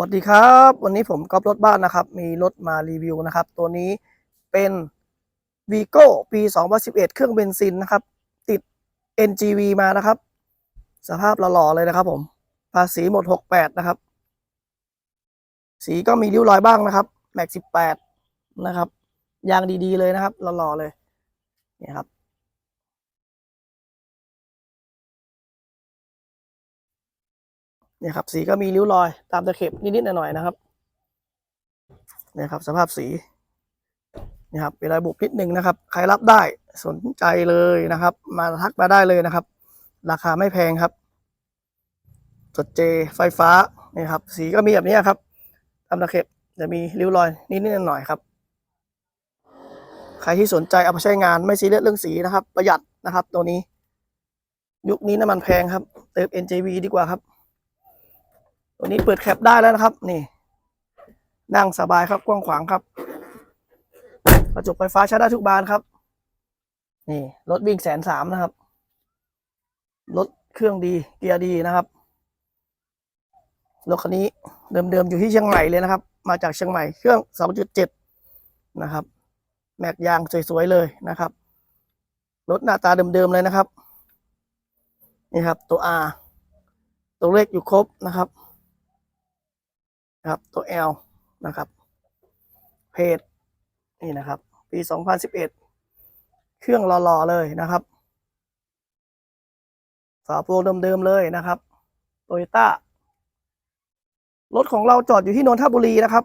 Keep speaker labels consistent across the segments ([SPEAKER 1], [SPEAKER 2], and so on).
[SPEAKER 1] วัสดีครับ วันนี้ผมก๊อฟรถบ้านนะครับ มีรถมารีวิวนะครับ ตัวนี้เป็น v i g o ปี 2011 เครื่องเบนซินนะครับ ติด NGV มานะครับ สภาพหล่อๆเลยนะครับผม ภาษีหมด 68 นะครับ สีก็มีริ้วรอยบ้างนะครับ แม็ก 18 นะครับ ยางดีๆเลยนะครับหล่อๆเลยนี่ครับ เนี่ยครับสีก็มีริ้วรอยตามตะเข็บนิดๆหน่อยๆนะครับเนี่ยครับสภาพสีเนี่ยครับเป็นรอยบุบนิดนึงนะครับ ใครรับได้สนใจเลยนะครับ มาทักมาได้เลยนะครับ ราคาไม่แพงครับจดเจไฟฟ้าเนี่ยครับ สีก็มีแบบนี้ครับตามตะเข็บจะมีริ้วรอยนิดๆหน่อยๆครับ ใครที่สนใจเอาไปใช้งานไม่ซีเรียสเรื่องสีนะครับ ประหยัดนะครับ ตัวนี้ ยุคนี้น้ำมันแพงครับ เติม NJV ดีกว่าครับ ตัวนี้เปิดแคปได้แล้วนะครับ นี่ นั่งสบายครับกว้างขวางครับ กระจกไฟฟ้าใช้ได้ทุกบานครับ นี่รถวิ่งแสนสามนะครับ รถเครื่องดีเกียร์ดีนะครับรถคันนี้เดิมๆอยู่ที่เชียงใหม่เลยนะครับ มาจากเชียงใหม่เครื่อง 2.7 นะครับ แม็กยางสวยๆเลยนะครับ รถหน้าตาเดิมๆเลยนะครับ นี่ครับตัว R ตัวเลขอยู่ครบนะครับ นะครับ ตัว L นะครับ เพจนี่นะครับ ปี 2011 เครื่องหล่อๆเลยนะครับฝาโปรงเดิมๆเลยนะครับโตโยต้ารถของเราจอดอยู่ที่นนทบุรีนะครับ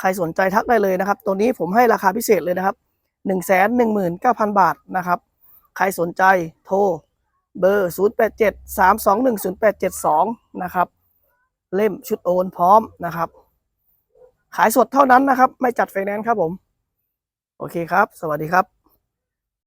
[SPEAKER 1] ใครสนใจทักได้เลยนะครับ ตัวนี้ผมให้ราคาพิเศษเลยนะครับ 1 1 9 0 0 0 บาทนะครับ ใครสนใจโทรเบอร์ 0 8 7 3 2 1 0 8 7 2 นะครับ เล่มชุดโอนพร้อมนะครับ ขายสดเท่านั้นนะครับ ไม่จัดไฟแนนซ์ครับผม โอเคครับ สวัสดีครับ